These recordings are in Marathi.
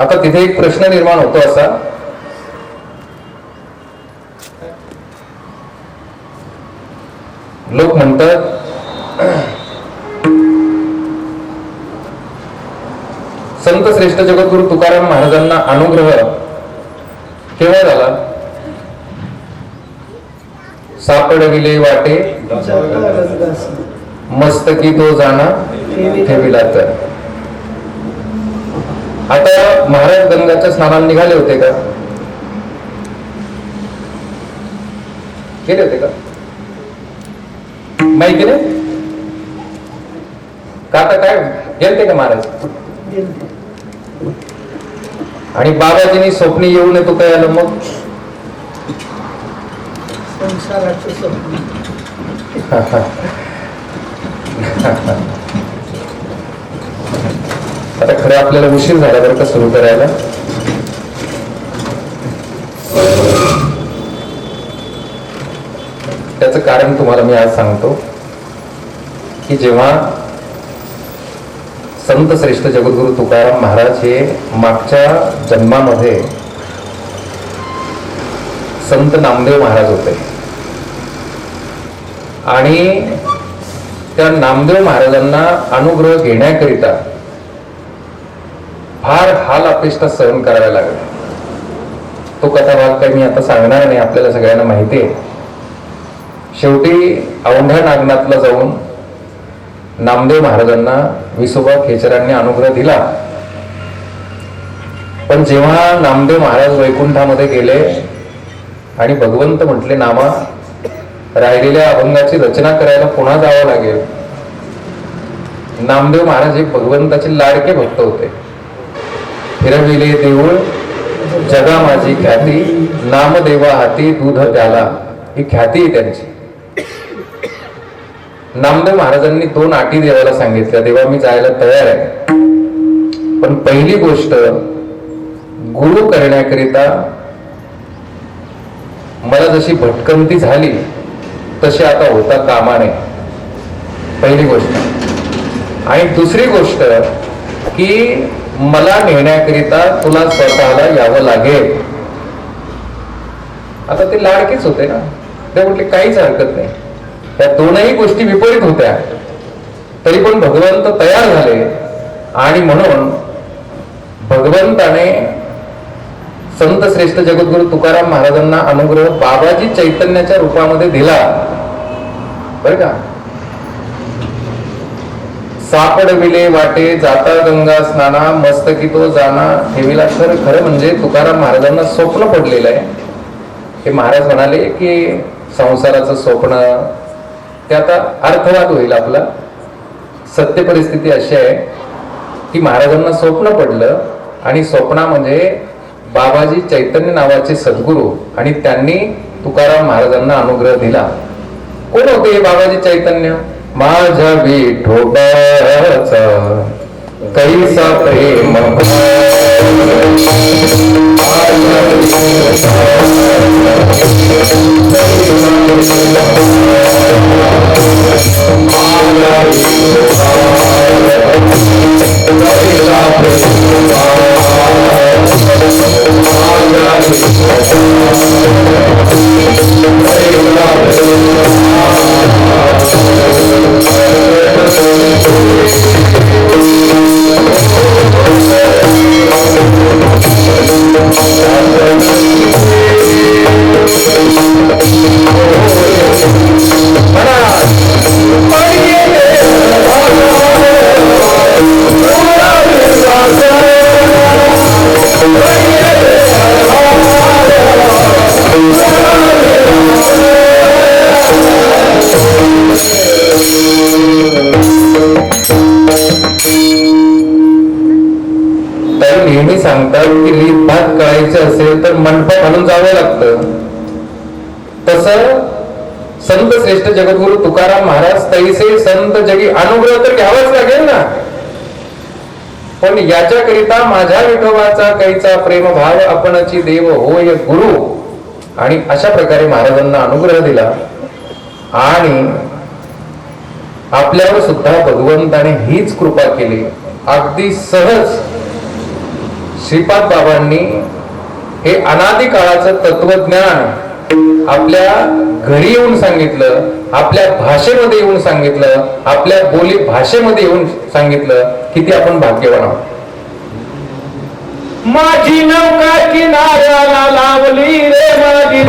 आता तिथे एक प्रश्न निर्माण होतो असा. लोक म्हणतात संत श्रेष्ठ जगद्गुरु तुकाराम महाराजांना अनुग्रह केव्हा झाला? सापडविले वाटे मस्तकी तो जाणा ठेविला तर आता महाराज गंगाच्या स्नानाला निघाले होते का? गेले होते का? माहिती नाही? का आता काय? गेलते का महाराज? आणि बाबाजींनी स्वप्नी येऊ नये तो काय आलं मग? संसाराचं स्वप्न. आता खरं आपल्याला उशीर झाला बरं का सुरू करायला. त्याचं कारण तुम्हाला मी आज सांगतो की जेव्हा संत श्रेष्ठ जगद्गुरु तुकाराम महाराज हे मागच्या जन्मामध्ये संत नामदेव महाराज होते. आणि त्या नामदेव महाराजांना अनुग्रह घेण्याकरिता फार हाल अपेष्टा सहन कराव्या लागल्या. तो कथा भाग काही मी आता सांगणार नाही आपल्याला सगळ्यांना माहिती आहे. शेवटी औंढा नागनाथला जाऊन नामदेव महाराजांना विसोबा खेचरांनी अनुग्रह दिला. पण जेव्हा नामदेव महाराज वैकुंठामध्ये गेले आणि भगवंत म्हटले नामा राहिलेल्या अभंगाची रचना करायला पुन्हा जावं लागेल. नामदेव महाराज हे भगवंताचे लाडके भक्त होते. फिरविले देऊळ जगा माझी ख्याती नामदेवा हाती दूध प्याला ही ख्याती आहे त्यांची. नामदेव महाराजांनी दोन अटी देवाला सांगितल्या. देवा मी जायला तयार आहे. पण पहिली गोष्ट गुरु करण्याकरिता मला जशी भटकंती झाली तशी आता होता कामा नये पहिली गोष्ट. आणि दुसरी गोष्ट की मला नेण्याकरिता तुला स्वतःला यावं लागेल. आता ते लाडकेच होते ना. ते म्हटले काहीच हरकत नाही. या दोनही गोष्टी विपरीत होत्या. तरी पण भगवंत तयार झाले. आणि म्हणून भगवंताने संत श्रेष्ठ जगद्गुरु तुकाराम महाराजांना अनुग्रह बाबाजी चैतन्याच्या रूपामध्ये दिला. बर का? सापडविले वाटे जाता गंगा स्नाना मस्तकी तो जाना. ठेवीला. तर खरं म्हणजे तुकाराम महाराजांना स्वप्न पडलेलं आहे. हे महाराज म्हणाले की संसाराचं स्वप्न ते आता अर्थवाद होईल आपला. सत्य परिस्थिती अशी आहे की महाराजांना स्वप्न पडलं आणि स्वप्ना म्हणजे बाबाजी चैतन्य नावाचे सद्गुरू आणि त्यांनी तुकाराम महाराजांना अनुग्रह दिला. कोण होते हे बाबाजी चैतन्य? माझ्या विठोबाचा कैसा प्रेम तैसे संत जगी अनुग्रह तर घ्यावाच लागेल ना. पण याच्याकरिता माझ्या विठोबाचा कैचा प्रेम भाव आपणची देव होय गुरु. आणि अशा प्रकारे महाराजांना अनुग्रह दिला. आणि आपल्यावर सुद्धा भगवंताने हीच कृपा केली. अगदी सहज श्रीपाद बाबांनी हे अनादि काळाचं तत्वज्ञान आपल्या घरी येऊन सांगितलं. आपल्या भाषेमध्ये येऊन सांगितलं आपल्या बोली भाषेमध्ये येऊन सांगितलं किती आपण भाग्यवान आहोत. माझी नौका किनाऱ्याला लावली रे माझी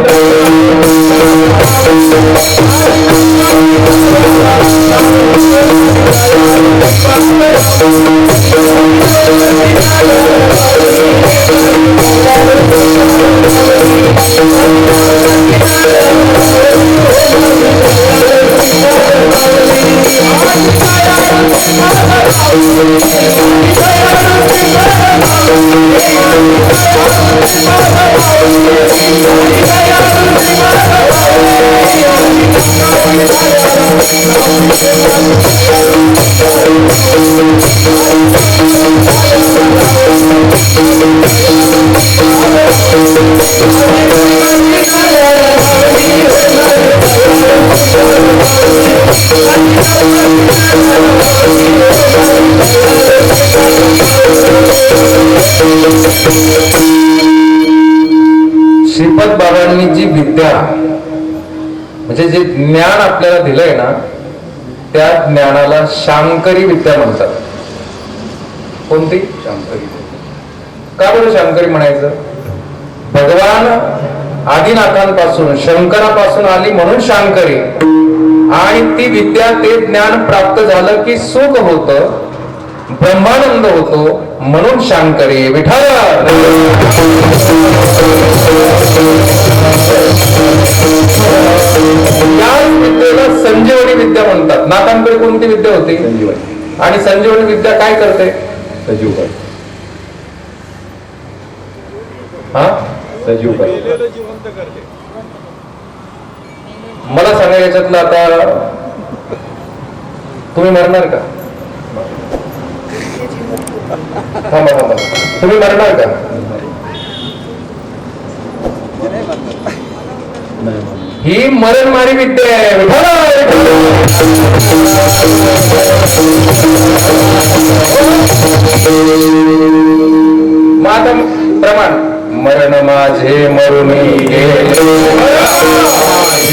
श्रीपद बाबांनी जी विद्या म्हणजे जे ज्ञान आपल्याला दिलंय ना त्या ज्ञानाला शांकरी विद्या म्हणतात. कोणती? शांकरी का बरं शांकरी म्हणायचं? भगवान आदिनाथांपासून शंकरापासून आली म्हणून शांकरी. आणि ती विद्या ते ज्ञान प्राप्त झालं की सुख होत ब्रह्मानंद होतो म्हणून शांकरी याच विद्येला संजीवनी विद्या म्हणतात. नाथांकडे कोणती विद्या होती? संजीवनी. आणि संजीवनी विद्या काय करते? सजीव कर हा? सजीव कर मला सांगा याच्यातलं आता तुम्ही मरणार का? थांबा थांबा. तुम्ही मरणार का? ही मरणमारी विद्या आहे. विठ्ठल, प्रमाण. मरण माझे मरुणी गेले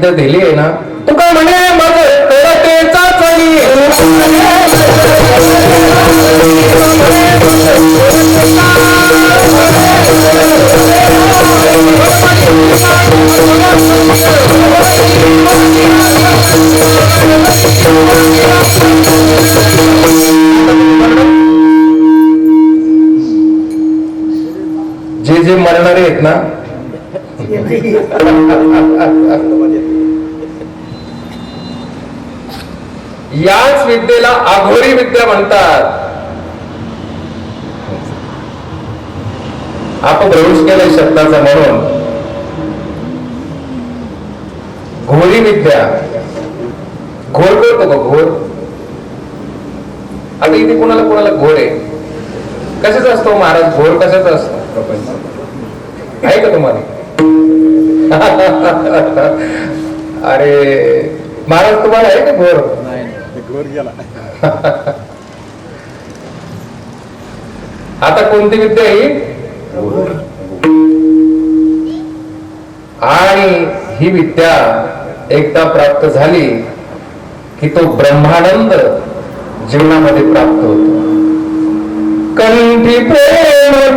अशी दिली आहे ना? तुका म्हणे जे जे मरणारे आहेत ना याच विद्येला आघोरी विद्या म्हणतात. अपभ्रंश केलाय शब्दाचा म्हणून. घोरी विद्या. घोर करतो का घोर. आता इथे कोणाला कोणाला घोर आहे? कशाचा असतो हो महाराज? घोर कशाचा असतो? आहे का तुम्हाला? अरे महाराज तुम्हाला आहे का घोर घोर गेला. आता कोणती विद्या ही? आणि ही विद्या एकदा प्राप्त झाली की तो ब्रह्मानंद जीवनामध्ये प्राप्त होतो. कंठी प्रेम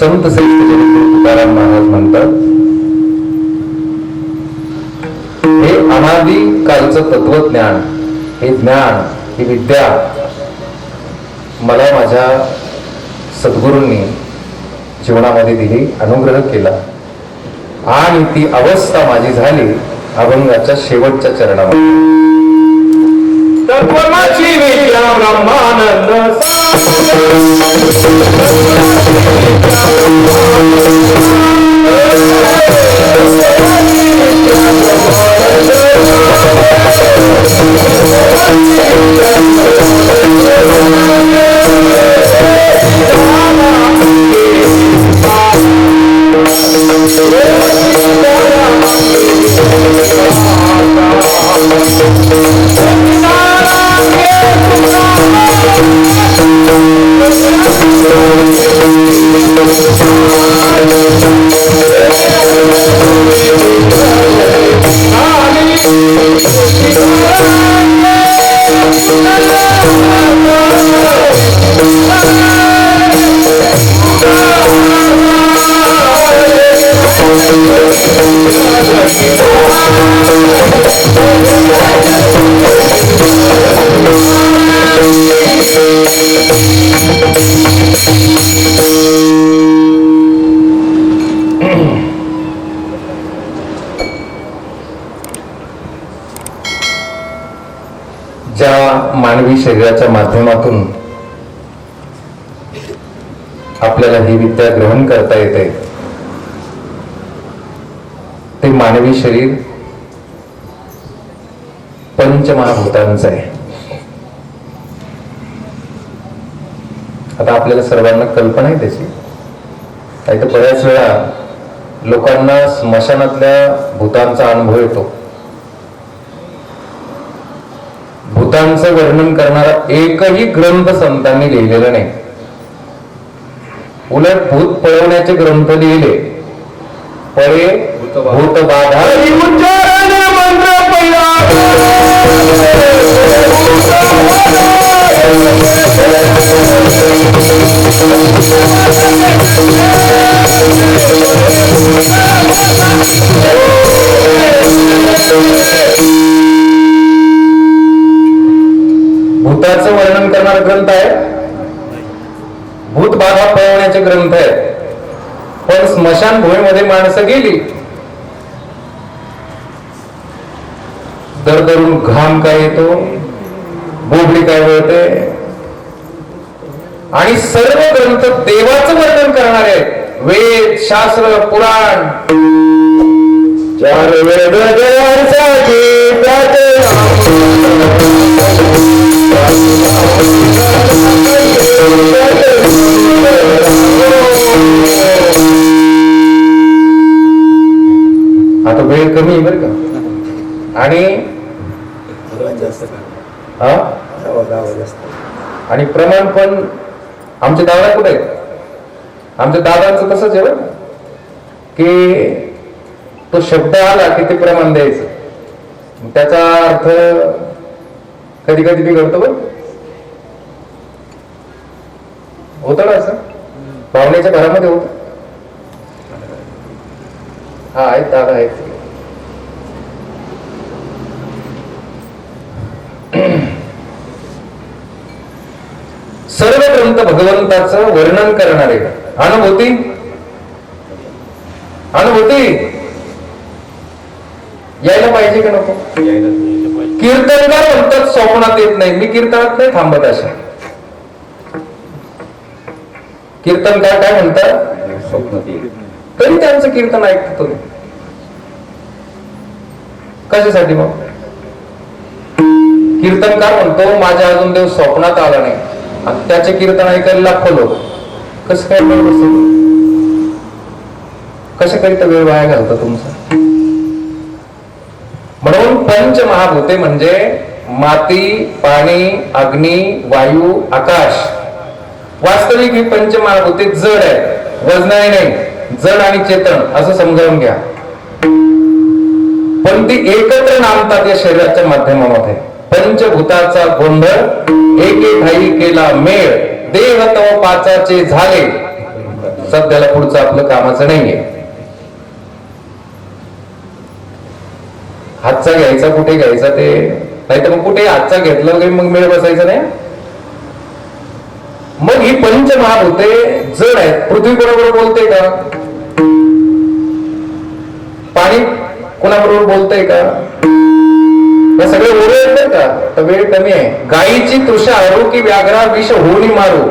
संत तुकाराम महाराज म्हणतात हे अनादी कालचं तत्वज्ञान हे ज्ञान ही विद्या मला माझ्या सद्गुरूंनी जीवनामध्ये दिली अनुग्रह केला. आणि ती अवस्था माझी झाली अभंगाच्या शेवटच्या चरणामध्ये. तत्वमाची विद्या ब्रह्मानंद ज्या मानवी शरीराच्या माध्यमातून आपल्याला ही विद्या ग्रहण करता येते ते मानवी शरीर पंचमहाभूतांचं आहे. आता आपल्याला सर्वांना कल्पना आहे त्याची. काही तर बऱ्याच वेळा लोकांना स्मशानातल्या भूतांचा अनुभव येतो. भूतांचं वर्णन करणारा एकही ग्रंथ संतांनी लिहिलेला नाही. उलट भूत पळवण्याचे ग्रंथ लिहिले. पळे भूतबाधा. हरी भूताचं वर्णन करणारा ग्रंथ आहे. भूतबाधा पळवण्याचे ग्रंथ आहेत. पण स्मशान भूमीमध्ये माणसं गेली. दरदरून घाम काय येतो? बोबडी काय वळते? आणि सर्व ग्रंथ देवाचं वर्णन करणारे आहेत. वेद शास्त्र पुराण. चार वेद. आता वेळ कमी आहे बरं का? आणि? हा? आणि प्रमाण पण आमचे दादा कुठे आहेत आमच्या दादांचं तसंच आहे बरं. की तो शब्द आला की ते प्रमाण द्यायचं. त्याचा अर्थ कधी कधी बिघडतो बरं. होतं ना असं? भावनेच्या घरामध्ये होत. हा आहेत दादा आहेत सर्व भगवंताचं वर्णन करणारे. अनुभूती? अनुभूती? यायला पाहिजे का नको? कीर्तनकार म्हणतात स्वप्नात येत नाही. मी कीर्तनात नाही थांबत अशा. कीर्तनकार काय म्हणतात? स्वप्नात तरी त्यांचं कीर्तन ऐकतो तुम्ही. कशासाठी मग? कीर्तनकार म्हणतो माझ्या अजून देव स्वप्नात आला नाही. आणि त्याचे कीर्तन ऐकायला लाखो लोक. कसं काय वेळ बसेल कशाकरिता वेळ वाया घालतो तुमचा? म्हणून पंचमहाभूते म्हणजे माती पाणी अग्नी वायू आकाश. वास्तविक ही पंचमहाभूते जड आहे वजनाने नाही जड आणि चेतन असं समजावून घ्या. पण ती एकत्र नामतात या शरीराच्या माध्यमामध्ये. पंचभूताचा गोंधळ एके ठाई केला मेळ देह तव पाचाचे झाले. सध्याला पुढचं आपलं कामाचं नाहीये. हातचा घ्यायचा कुठे घ्यायचा ते? नाही तर मग कुठे हातचा घेतलं वगैरे मग मेळ बसायचा नाही? मग ही पंचमहाभूते जड आहेत. पृथ्वी कोणाबरोबर बोलते का? पाणी कोणाबरोबर बोलतंय का? या सगळे आहेत बरं का? तर वेळ कमी आहे. गायीची तृषा हरू की व्याघ्रा विष होऊनी मारू.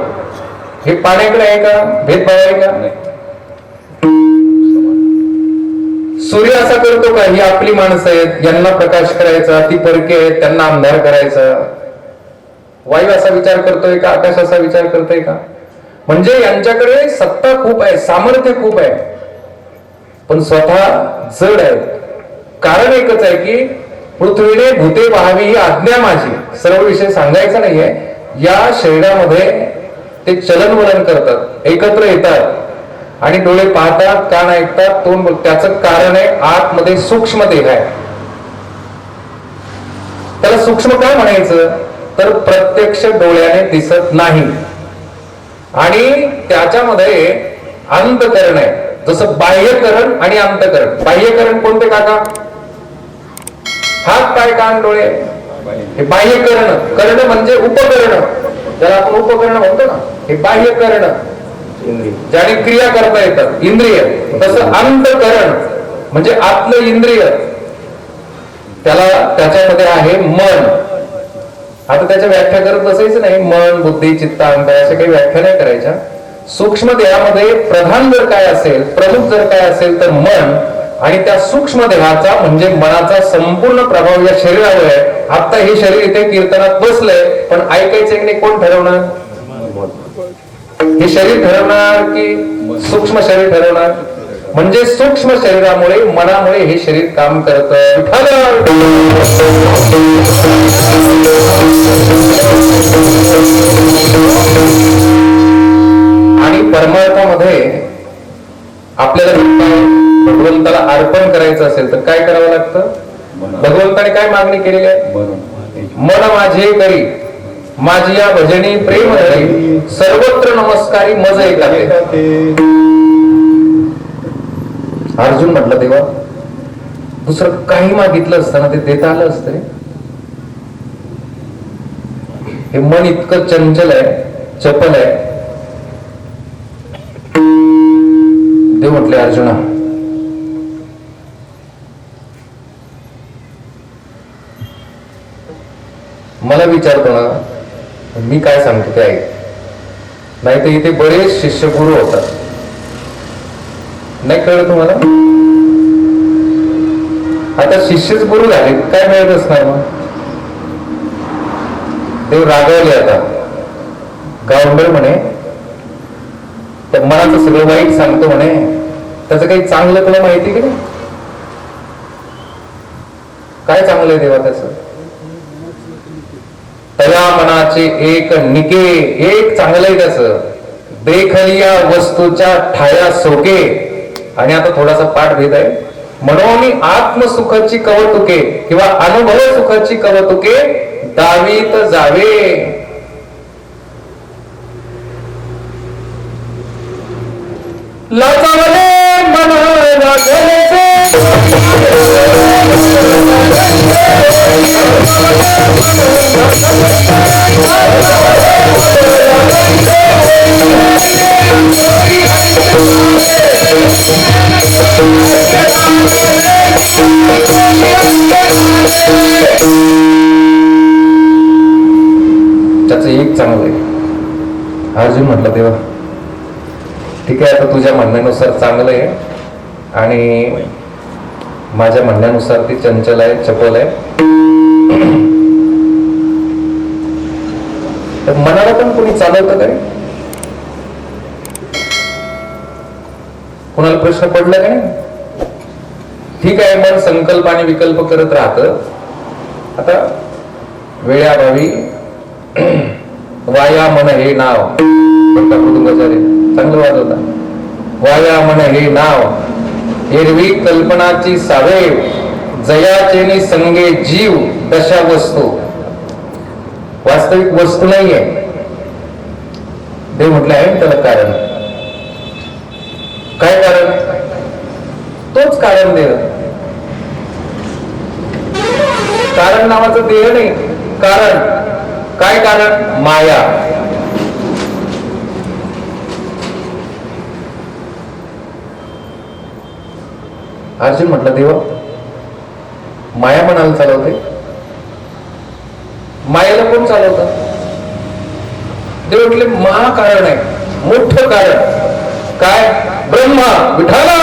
हे पाण्याकडे आहे का? भेदभाव आहे का? सूर्य असा करतो का? ही आपली माणसं आहेत. यांना प्रकाश करायचा ती परके आहेत. त्यांना अंधार करायचा. वायू असा विचार करतोय का? आकाश असा विचार करतोय का? म्हणजे यांच्याकडे सत्ता खूप आहे सामर्थ्य खूप आहे. पण स्वतः जड आहे कारण एकच आहे की पृथ्वीने भूते व्हावी ही आज्ञा माझी. सर्व विषय सांगायचा नाहीये. या शरीरामध्ये ते चलन वलन करतात. एकत्र येतात. आणि डोळे पाहतात कान ऐकतात तोंड बोल त्याचं कारण आहे आतमध्ये सूक्ष्म देह आहे. त्याला सूक्ष्म काय म्हणायचं? तर प्रत्यक्ष डोळ्याने दिसत नाही. आणि त्याच्यामध्ये अंतकरण आहे. जसं बाह्यकरण आणि अंतकरण. बाह्यकरण कोणते काका? हात पाय कान डोळे. हे बाह्यकरण कर्ण. म्हणजे उपकरण. ज्याला आपण उपकरण म्हणतो ना हे बाह्यकरण ज्याने क्रिया करता येतात इंद्रिय. तसं अंतकरण म्हणजे आतलं इंद्रिय. त्याला त्याच्यामध्ये आहे मन. आता त्याच्या व्याख्या करत बसायचं नाही. मन बुद्धी चित्त अंत अशा काही व्याख्या नाही करायच्या. सूक्ष्म देहामध्ये प्रधान जर काय असेल प्रमुख जर काय असेल तर मन. आणि त्या सूक्ष्म देहाचा म्हणजे मनाचा संपूर्ण प्रभाव या शरीरावर आहे. आता हे शरीर इथे कीर्तनात बसलंय पण ऐकायचं की नाही? कोण ठरवणार? हे शरीर ठरवणार की सूक्ष्म शरीर ठरवणार? म्हणजे सूक्ष्म शरीरामुळे मनामुळे हे शरीर काम करत. आणि परमार्थामध्ये आपल्याला भगवंताला अर्पण करायचं असेल तर काय करावं लागतं? भगवंताने काय मागणी केलेली आहे? मन माझे करी. माझी या भजनी प्रेम धरी. सर्वत्र नमस्कारी मज येतात अर्जुन म्हटलं देवा दुसरं काही मागितलं असताना ते देता आलं असतं. हे मन इतकं चंचल आहे चपल आहे. देव म्हटले अर्जुना मला विचारतो ना मी काय सांगतो ते ऐक. नाही तर इथे बरेच शिष्यगुरु होतात. नाही कळलं तुम्हाला? आता शिष्यच गुरु झाले काय मिळत असणार मग? देव रागवले आता. गावंडर म्हणे तर मनाचं सगळं वाईट सांगतो म्हणे. त्याचं काही चांगलं तुला माहिती की नाही? काय चांगलं आहे देवा त्याच? तया मनाचे एक निके एक चांगलं आहे देखलिया वस्तूच्या ठाया सोके. आणि आता थोडासा पाठ भेद आहे. म्हणून आत्मसुखाची कवतुके किंवा अनुभव सुखाची कवतुके दावीत जावे. लाचावले मन त्याचं एक चांगलं आहे. अर्जुन म्हटलं तेव्हा. ठीक आहे आता तुझ्या म्हणण्यानुसार चांगलं आहे. आणि माझ्या म्हणण्यानुसार ती चंचल आहे चपल आहे तर मनाला पण कोणी चालवतं काय कोणाला प्रश्न पडला काय ठीक आहे मन संकल्प आणि विकल्प करत राहत. आता वेळाभावी वाया मन हे नाव. कुटुंबाचार्य चांगलं वाजवता. वाया मन हे नाव. हिरवी कल्पनाची सावे जयाचे संगे जीव दशा वस्तू. वास्तविक वस्तू नाहीये. ते म्हटलं आहे त्याला कारण. काय कारण? तोच कारण देव कारण नावाचं देह नाही. कारण. काय कारण? माया. अर्जुन म्हटलं देवा माया म्हणाला चालवते. मायाला कोण चालवतं? देव म्हटले महाकारण आहे. मोठं कारण. काय? ब्रह्मा. विठाला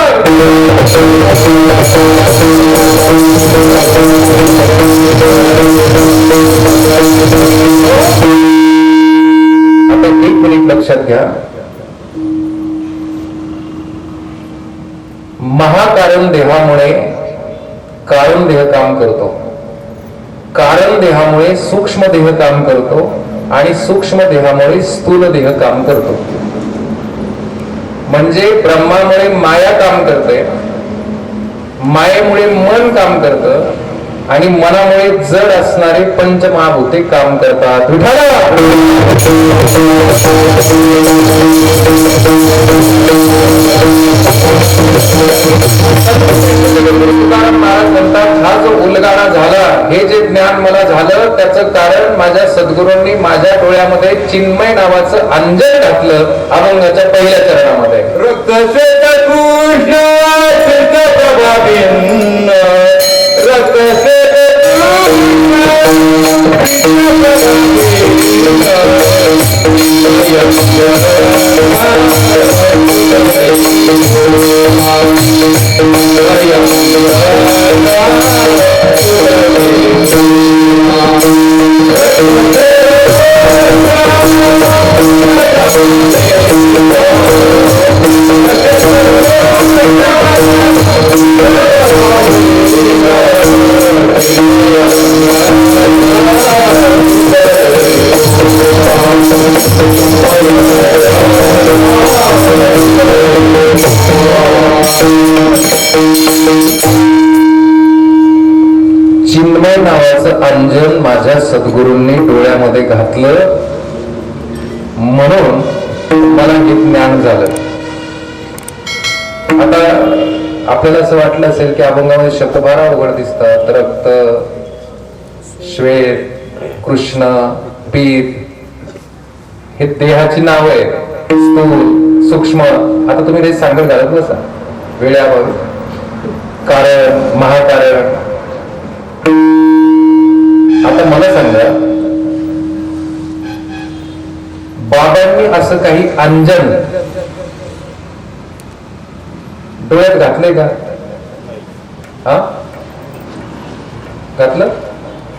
आता एक मिनिट लक्षात घ्या. कारण देहामुळे कारण देह काम करतो. कारण देहामुळे सूक्ष्म देह काम करतो आणि सूक्ष्म देहामुळे स्थूल देह काम करतो. म्हणजे ब्रह्मामुळे माया काम करते मायेमुळे मन काम करतं आणि मनामुळे जड असणारे पंचमहाभूते काम करतात. तुकाराम महाराज म्हणतात हा जो उलगाडा झाला हे जे ज्ञान मला झालं त्याचं कारण माझ्या सद्गुरूंनी माझ्या डोळ्यामध्ये चिन्मय नावाचं अंजन घातलं अभंगाच्या पहिल्या चरणामध्ये. चिन्मय नावाचं अंजन माझ्या सद्गुरूंनी डोळ्यामध्ये घातलं. म्हणून मला हे ज्ञान झालं. आता आपल्याला असं वाटलं असेल की अभंगामध्ये शब्द उघड अवघड दिसतात. रक्त श्वेत कृष्ण पीत. हे देहाची नाव आहे स्थूल सूक्ष्म. आता तुम्ही ते सांगत घालत बसा. वेळ्यावर. कारण महाकारण. आता मला सांगा बाबांनी असं काही अंजन डोळ्यात घातलंय का? हा? घातलं?